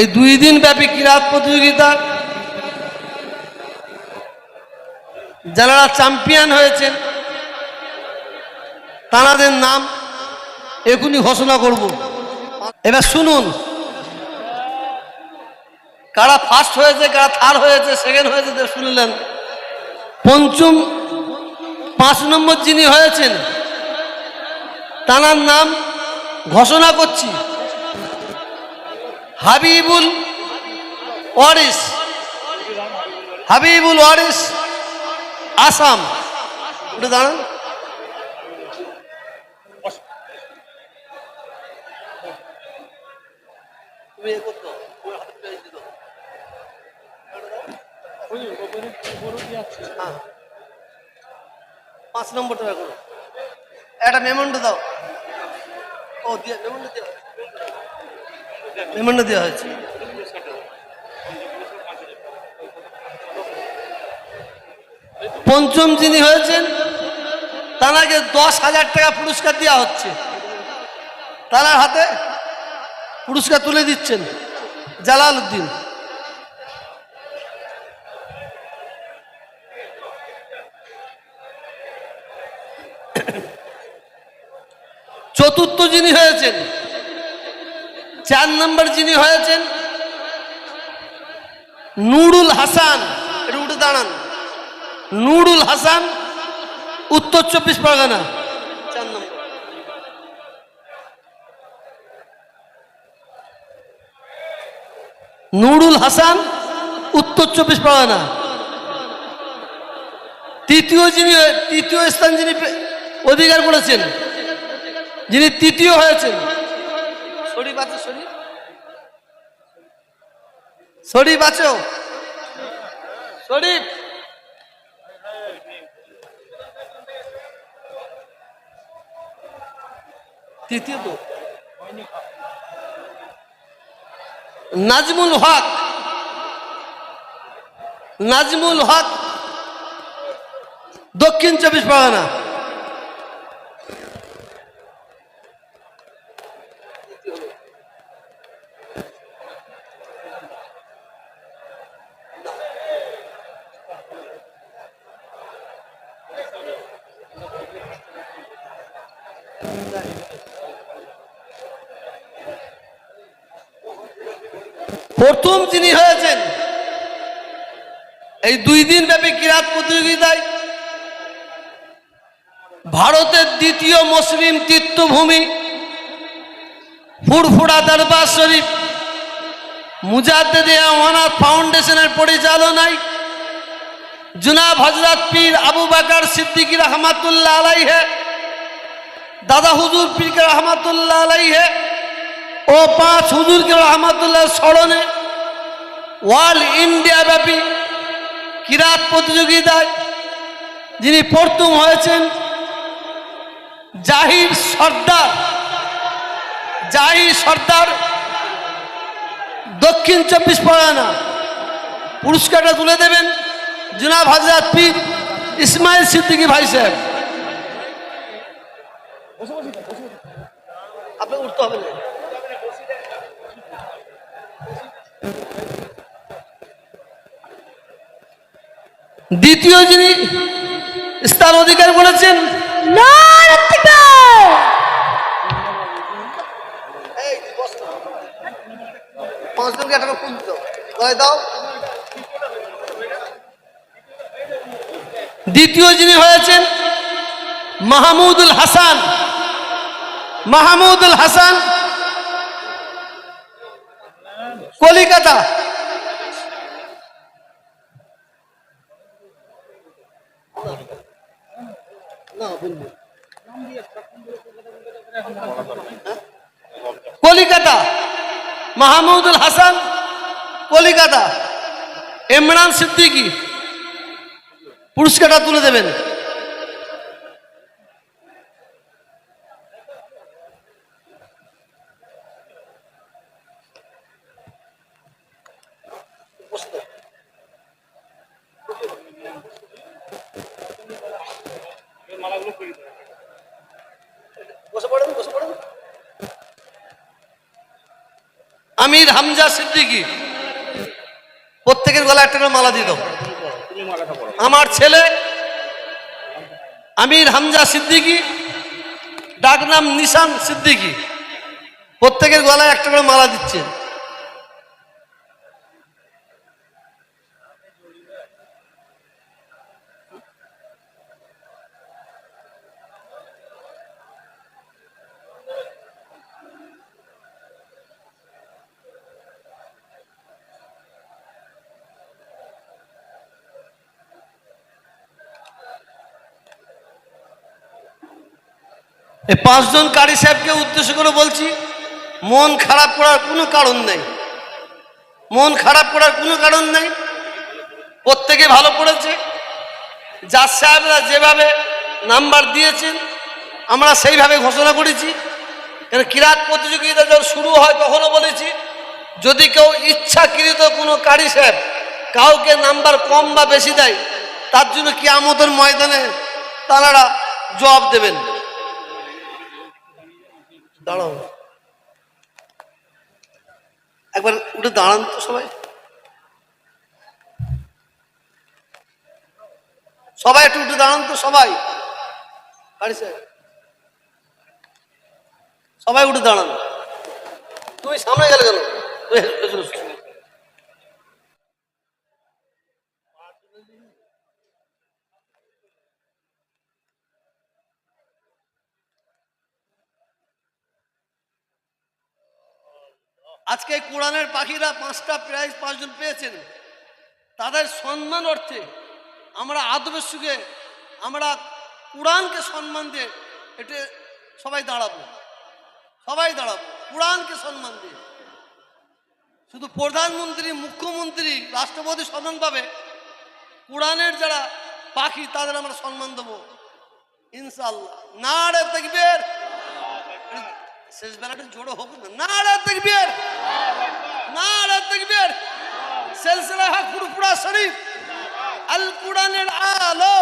এই দুই দিন ব্যাপী কিরাত প্রতিযোগিতা। যারা চ্যাম্পিয়ন হয়েছেন তাঁদের নাম এখনই ঘোষণা করব। এবার শুনুন, কারা ফার্স্ট হয়েছে, কারা থার্ড হয়েছে সেকেন্ড হয়েছে শুনলেন। পঞ্চম, পাঁচ নম্বর যিনি হয়েছেন, তাঁর নাম ঘোষণা করছি। হাবিবুল ওয়ারিস। হাবিবুল ওয়ারিস আসাম। একটু দাঁড়ান। পাঁচ নম্বরটা বের করো একটা মেমন্ড দাও। ও, দিয়ে মেমন্ড দেওয়া মেমন্ড দেওয়া হয়েছে। পঞ্চম যিনি হয়েছেন তাকে দশ হাজার টাকা পুরস্কার দেওয়া হচ্ছে। তার হাতে পুরস্কার তুলে দিচ্ছেন জালাল উদ্দিন চতুর্থ যিনি হয়েছেন চার নম্বর যিনি হয়েছেন নুরুল হাসান উঠে দাঁড়ান। নুরুল হাসান, উত্তর চব্বিশ পরগনা। নুরুল হাসান, উত্তর চব্বিশ পরগনা। তৃতীয় যিনি তৃতীয় স্থান যিনি অধিকার করেছেন, যিনি তৃতীয় হয়েছেন। তৃতীয় নাজমুল হক। নাজমুল হক। দক্ষিণ চব্বিশ পরগনা। প্রথম যিনি হয়েছেন, এই দুই দিন ব্যাপী কিরাত প্রতিযোগিতায় ভারতের দ্বিতীয় মুসলিম তীর্থভূমি ফুরফুরা দরবার শরীফ মুজাদ্দেদে আমানত ফাউন্ডেশনের পরিচালনায় জুনাব হজরত পীর আবু বাকার সিদ্দিকী রহমাতুল্লাহ আলাইহে দাদা হুজুর পীরকে রহমাতুল্লাহ আলাইহে, ও পাঁচ হুজুরকে রহমাতুল্লাহ স্মরণে ওয়ার্ল্ড ইন্ডিয়া ব্যাপী কিরাত প্রতিযোগিতায় যিনি প্রথম হয়েছেন জাহির সর্দার জাহির সর্দার দক্ষিণ চব্বিশ পরগনা। পুরস্কারটা তুলে দেবেন জুনাব হাজরাত পীর ইসমাইল সিদ্দিকী ভাই সাহেব। দ্বিতীয় যিনি স্থান অধিকার করেছেন নারায়ণ তাকবীর! পাঁচজনকে একটা ফুল দাও দাও। দ্বিতীয় যিনি হয়েছেন মাহমুদুল হাসান। মাহমুদুল হাসান। কলিকাতা। কলিকাতা। মাহমুদুল হাসান কলিকাতা। ইমরান সিদ্দিকী। পুরস্কারটা তুলে দেবেন। আমির হামজা সিদ্দিকি। প্রত্যেকের গলায় একটা করে মালা দিয়ে দাও। আমার ছেলে আমির হামজা সিদ্দিকি ডাক নাম নিশান সিদ্দিকি। প্রত্যেকের গলায় একটা করে মালা দিচ্ছে। এই পাঁচজন কারি সাহেবকে উদ্দেশ্য করে বলছি, মন খারাপ করার কোনো কারণ নেই। মন খারাপ করার কোনো কারণ নেই। প্রত্যেকে ভালো পড়েছে জাজ সাহেবরা যেভাবে নাম্বার দিয়েছেন, আমরা সেইভাবে ঘোষণা করেছি। কেন কিরাত প্রতিযোগিতা যখন শুরু হয়, তখনও বলেছি, যদি কেউ ইচ্ছাকৃত কোনো কারি সাহেব কাউকে নাম্বার কম বা বেশি দেয়, তার জন্য কি আমাদের ময়দানে তারা জবাব দেবেন। দাঁড়াও একবার উঠে দাঁড়ান তো সবাই সবাই একটু উঠে দাঁড়ান তো সবাই সবাই উঠে দাঁড়ান তুমি সামনে গেলে কেন আজকে কোরআনের পাখিরা পাঁচটা প্রাইজ পাঁচজন পেয়েছেন। তাদের সম্মান অর্থে আমরা আদবের সুখে আমরা কোরআনকে সম্মান দিয়ে এটা সবাই দাঁড়াবো। সবাই দাঁড়াবো, কোরআনকে সম্মান দিয়ে। শুধু প্রধানমন্ত্রী, মুখ্যমন্ত্রী, রাষ্ট্রপতি সম্মান পাবে। কোরআনের যারা পাখি, তাদের আমরা সম্মান দেবো। ইনশাল্লাহ না রে দেখবেন শেষ বেলাটা জোড়ো হোক না। রে দেখবেন শরীফ আল কোরআনের আলো